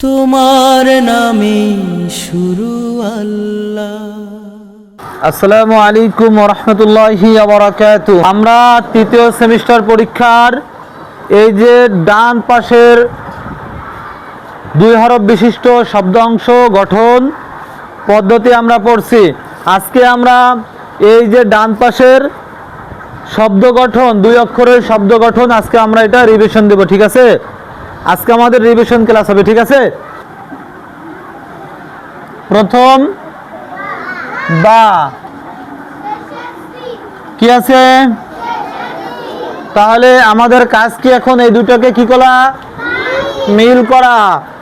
তোমার নামে শুরু আল্লাহ। আসসালামু আলাইকুম রহমতুল্লাহি আমরা তৃতীয় সেমিস্টার পরীক্ষার এই যে ডান পাশের দুই হরফ বিশিষ্ট শব্দাংশ গঠন পদ্ধতি আমরা পড়ছি। আজকে আমরা এই যে ডান পাশের শব্দ গঠন, দুই অক্ষরের শব্দ গঠন, আজকে আমরা এটা রিভিশন দেব, ঠিক আছে? আজকে আমাদের রিভিশন ক্লাস হবে, ঠিক আছে? প্রথম বা কি আছে? তাহলে আমাদের কাজ কি এখন? এই দুটোকে কি করা? মিল করা,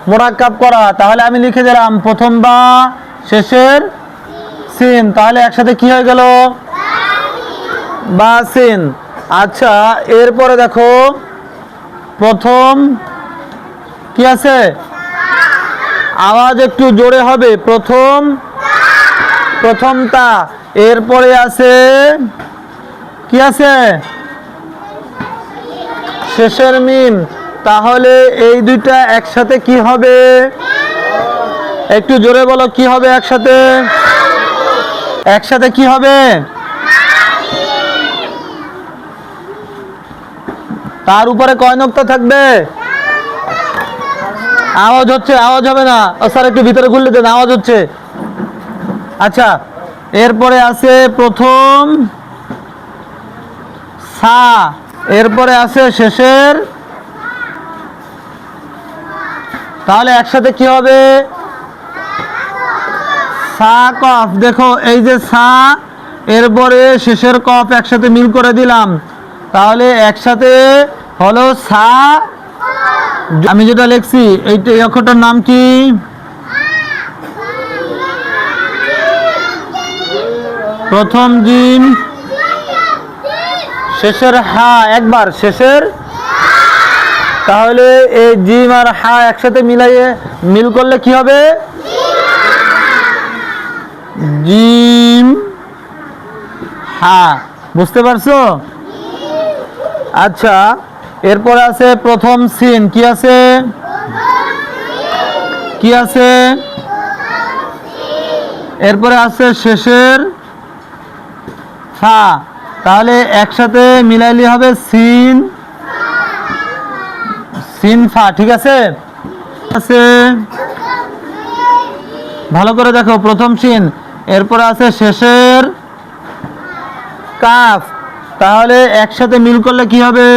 মোরাক্কাব করা। তাহলে আমি লিখে দিলাম, প্রথম বা, শেষের সিন। তাহলে একসাথে কি হয়ে গেল? বা, সিন। আচ্ছা এরপরে দেখো, প্রথম কি আছে? আওয়াজ একটু জোরে হবে। প্রথম প্রথমটা এরপরে আছে, কি আছে? শেষের মিম। তাহলে এই দুইটা একসাথে কি হবে? একটু জোরে বলো, কি হবে একসাথে? একসাথে কি হবে? তার উপরে কয় নক্তা থাকবে? আওয়াজ হচ্ছে, আওয়াজ হবে না। স্যার, একটু ভিতরে খুললে দেন, আওয়াজ হচ্ছে। আচ্ছা এরপরে আছে প্রথম সা, এরপরে আছে শেষের। তাহলে একসাথে কি হবে? সা, কফ। দেখো, এই যে সা, এরপরে শেষের কফ একসাথে মিল করে দিলাম। তাহলে একসাথে হলো সা আমি যেটা লিখছি, এইটা এই অক্ষরটার নাম কি? প্রথম জিম শেষের হা, একবার, শেষের তাহলে এই জিম আর হা একসাথে মিলাইয়ে, মিল করলে কি হবে? জিম, হা। বুঝতে পারছ? আচ্ছা। এরপরে আছে প্রথম সিন, কি আছে? কি আছে? এরপরে আছে শেষের ফা। তাহলে একসাথে মিলাইলে হবে সিন সিন ফা, ঠিক আছে? আছে। ভালো করে দেখো, প্রথম সিন। এরপরে আছে শেষের কাফ। তাহলে একসাথে মিল করলে কি হবে?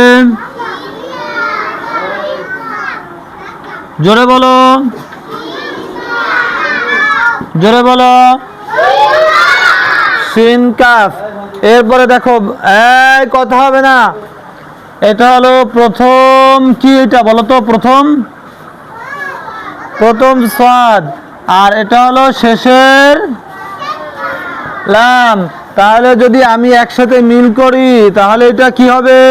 জোরে বলো। জোরে বলো। সিন কাফ। এরপরে দেখো, এই কথা হবে না। এটা হলো প্রথম কি এটা বলো তো, প্রথম? প্রথম স্বাদ আর এটা হলো শেষের লাম। তাহলে যদি আমি একসাথে মিল করি, তাহলে এটা কি হবে?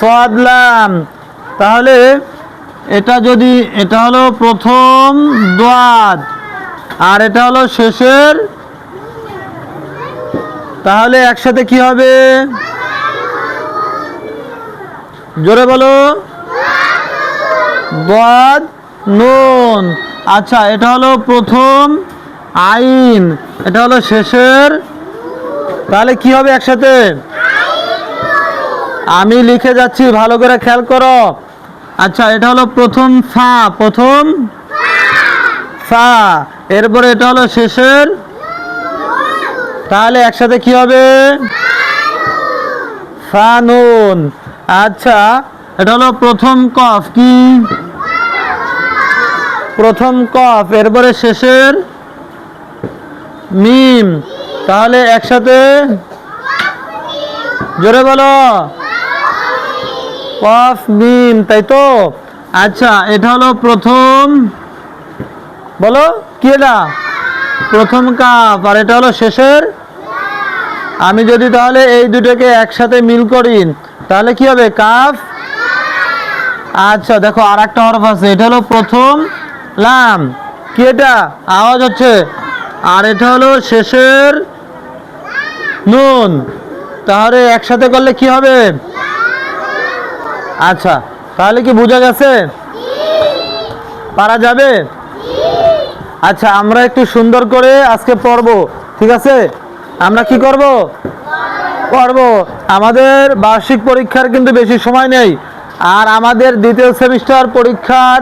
সাদলাম তাহলে এটা যদি, এটা হলো প্রথম দোয়াদ, আর এটা হলো শেষের, তাহলে একসাথে কি হবে? জোরে বলো। দোয়াদ, নুন। আচ্ছা এটা হলো প্রথম আইন, এটা হলো শেষের। তাহলে কি হবে একসাথে? আমি লিখে যাচ্ছি, ভালো করে খেয়াল করো। আচ্ছা এটা হলো প্রথম ফা প্রথম ফা। এরপরে এটা হলো শেষের। তাহলে একসাথে কি হবে? ফানুন আচ্ছা এটা হলো প্রথম কফ কি? প্রথম কফ। এরপরে শেষের মিম। তাহলে একসাথে জোরে বলো। কফ মিম, তাই তো? আচ্ছা এটা হলো প্রথম, বলো, কি এটা? প্রথম কাপ, আর এটা হলো শেষের? আমি যদি তাহলে এই দুটোকে একসাথে মিল করি, তাহলে কি হবে? কাফ আচ্ছা দেখো আর একটা হরফ আছে, এটা হলো প্রথম লাম। কি এটা? আওয়াজ হচ্ছে, আর এটা হলো শেষের নুন। তাহলে একসাথে করলে কি হবে? আচ্ছা তাহলে কি বোঝা গেছে? পারা যাবে? আচ্ছা আমরা একটু সুন্দর করে আজকে পড়ব, ঠিক আছে? আমরা কি করব? পড়ব। আমাদের বার্ষিক পরীক্ষার কিন্তু বেশি সময় নেই। আর আমাদের দ্বিতীয় সেমিস্টার পরীক্ষার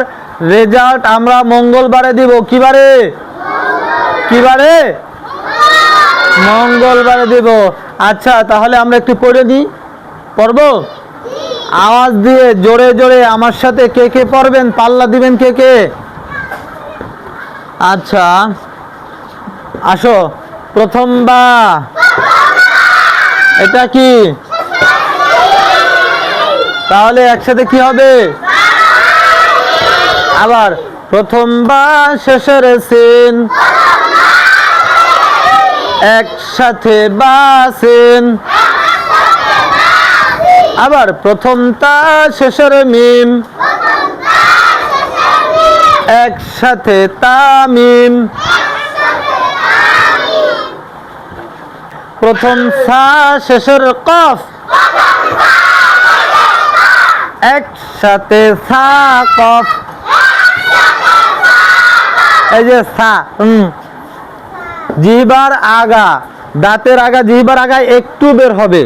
রেজাল্ট আমরা মঙ্গলবারে দিব। কি বারে? কি বারে? মঙ্গলবারে দেব। আচ্ছা তাহলে আমরা একটু পড়ে দিই পড়ব? আওয়াজ দিয়ে জোরে জোরে আমার সাথে কে কে পড়বেন? পাল্লা দিবেন কে কে? আচ্ছা আসো। প্রথম বা এটা কি? তাহলে একসাথে কি হবে? আবার প্রথম বা শেষের সিন। একসাথে বা বাসেন। আবার প্রথম তা শেষের মিম। একসাথে তামিম প্রথম সা শেষের কফ। একসাথে সা কফ। এই যে সা হুম জিহবার আগা, দাঁতের আগা জিহবার আগা একটু বের হবে।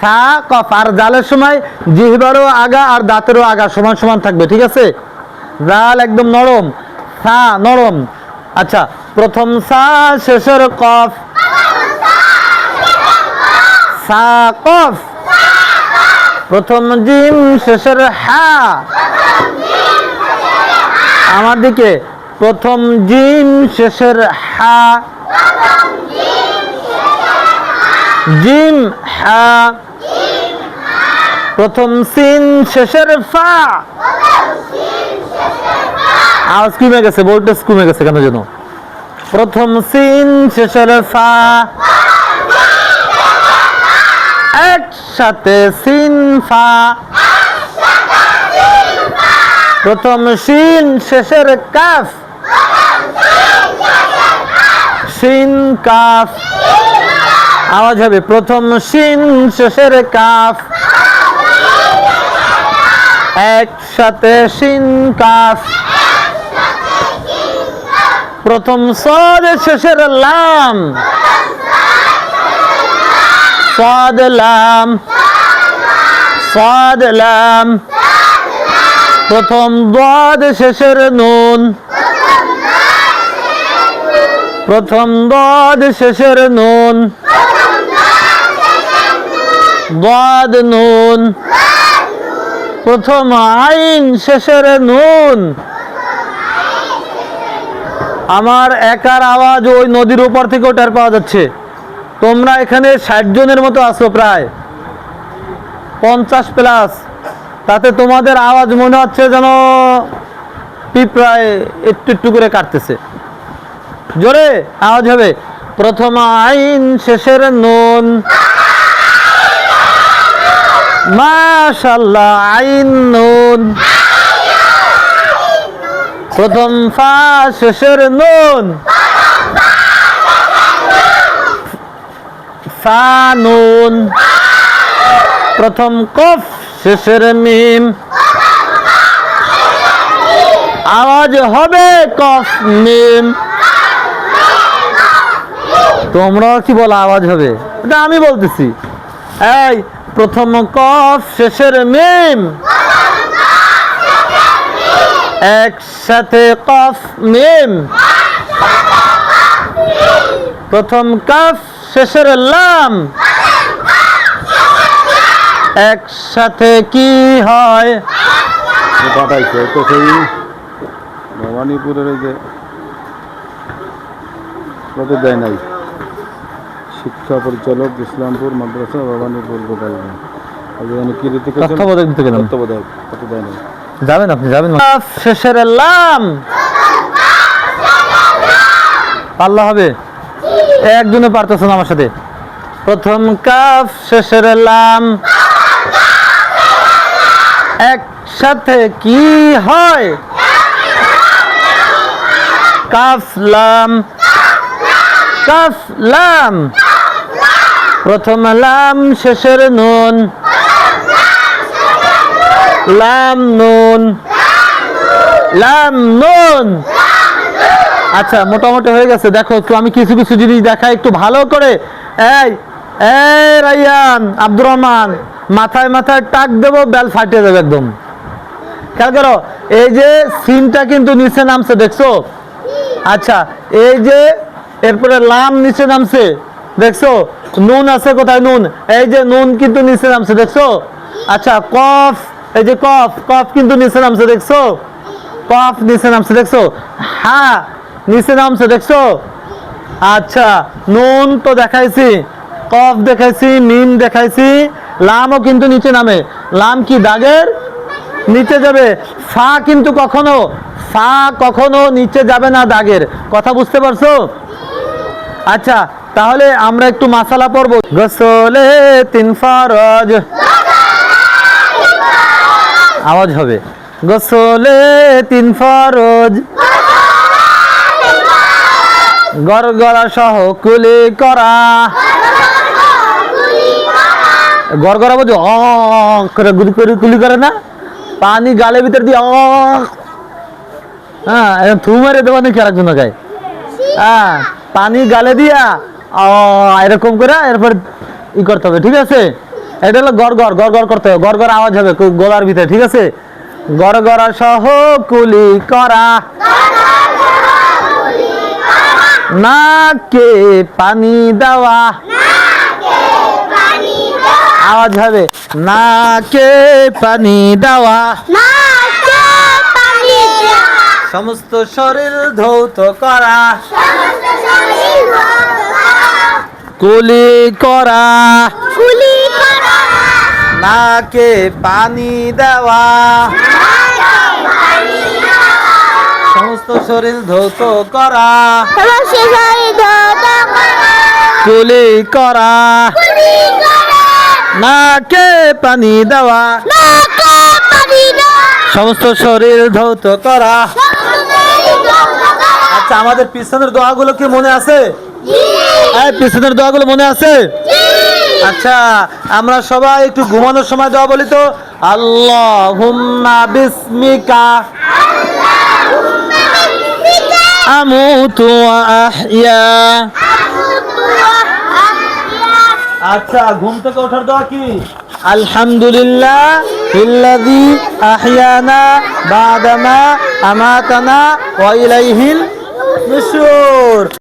সা কফ। আর জালের সময় জিহবারও আগা আর দাঁতেরও আগা, সমান সমান থাকবে, ঠিক আছে? জাল একদম নরম সা নরম। আচ্ছা প্রথম সা, শেষের কফ। সা, কফ। প্রথম জিম, শেষের হা। আমার দিকে, প্রথম জিম, শেষের হা। জিম, হা। প্রথম সিন শেষের ফা। আওয়াজ কমে গেছে ভোল্টেজ কমে গেছে কেন যেন? প্রথম সিন শেষের ফা। একসাথে সিন ফা। প্রথম সিন শেষের কাফ। Scene calf. আওয়াজ হবে, প্রথম সিন শেষের কাফ। একসাথে সিনকাস প্রথম সদে শেষের লাম। সদ লাম। সদ লাম। প্রথম দ্বাদ শেষের নুন। প্রথম দ্বাদ শেষের নুন। দ্বাদ নুন। প্রথম আইন শেষের নুন। আমার একার আওয়াজ ওই নদীর উপর থেকে ওটার পাওয়া যাচ্ছে। তোমরা এখানে ষাট জনের মতো আছো প্রায়। পঞ্চাশ প্লাস। তাতে তোমাদের আওয়াজ মনে হচ্ছে যেন পিঁপড়ায় একটু একটু করে কাটতেছে। জোরে, আওয়াজ হবে। প্রথম আইন শেষের নুন। মাশাল্লাহ আইন নুন। প্রথম ফা শেষের নুন। ফা নুন। প্রথম কফ শেষের মিম। আওয়াজ হবে কফ মিম। তোমরা কি বলো আওয়াজ হবে? এটা আমি বলতেছি। এই প্রথম কফ, শেষের মিম। একসাথে কফ, মিম। প্রথম কাফ, শেষের লাম। একসাথে কি হয়? পাঠাইছে, তো সেই ভবানীপুরের যে দেয় নাই। শিক্ষা পরিচালক ইসলামপুর মাদ্রাসা ভবানীপুর গোপালগঞ্জ তত্ত্বাবধায়ক দিতে গেলাম। তত্ত্বাবধায়ক যাবেন আপনি যাবেন। শেষের লাম পাল্লা হবে। একজনে পারতেছে না আমার সাথে। প্রথম কাফ শেষের লাম একসাথে কি হয়? কাফ লাম কাফ লাম প্রথম লাম শেষের নুন। লাম নুন। লাম নুন। আচ্ছা মোটামুটি হয়ে গেছে। দেখো, একটু আমি কিছু কিছু জিনিস দেখাই, একটু ভালো করে। এই এই রাইয়ান, আব্দুর রহমান, মাথায় মাথায় টাক দেবো, বেল ফাটিয়ে দেবে একদম। খেয়াল করো, এই যে সিনটা কিন্তু নিচে নামছে, দেখছ? আচ্ছা এই যে এরপরে লাম নিচে নামছে দেখছ? নুন আছে কোথায় নুন? এই যে নুন কিন্তু নিচে নামছে, দেখছ? আচ্ছা কফ, এই যে কফ কফ কিন্তু নিচে নামছে, দেখছ? কফ নিচে নামছে, দেখছ? হ্যাঁ নিচে নামছে, দেখছ? আচ্ছা নুন তো দেখাইছি, কফ দেখাইছি মিম দেখাইছি, লামও কিন্তু নিচে নামে। লাম কি দাগের? নিচে যাবে। ফা কিন্তু কখনো, ফা কখনো নিচে যাবে না দাগের। কথা বুঝতে পারছ? আচ্ছা তাহলে আমরা একটু মাসালা পড়ব। গোসলে তিন ফরজ। আওয়াজ হবে। গোসলে তিন ফরজ। গড়গড়া সহ কুলি করা। গড়গড়া বলছে অ করে গুলি করে কুলি করে না? পানি গালের ভিতর দিয়ে অ হ্যাঁ থু মেরে দেওয়া নাকি আরেকজন গায়ে? হ্যাঁ পানি গালে দিয়া এরকম করে এরপর ই করতে হবে ঠিক আছে? এটা হলো গড় গড় গড় গড় করতে হবে গড় গড় আওয়াজ হবে গলার ভিতরে ঠিক আছে? গড় গড়া সহ কুলি করা। নাকে পানি দেওয়া। আওয়াজ হবে নাকে পানি দেওয়া। সমস্ত শরীর ধৌত করা। কুলি করা। কুলি করা। নাকে পানি দেওয়া। সমস্ত শরীর ধৌত করা। কুলি করা। নাকে পানি দেওয়া। সমস্ত শরীর ধৌত করা। আচ্ছা আমাদের পিছনের দোয়াগুলো কি মনে আছে? পিছনের দোয়াগুলো মনে আছে? আচ্ছা আমরা সবাই একটু ঘুমানোর সময় দোয়া বলি তো। আল্লাহ আমুতু আচ্ছা ঘুম থেকে ওঠার দোয়া কি? আলহামদুলিল্লাহ ইল্লাযী আহইয়ানা বাদামা আমাতানা ওয়া ইলাইহিল নুশুর।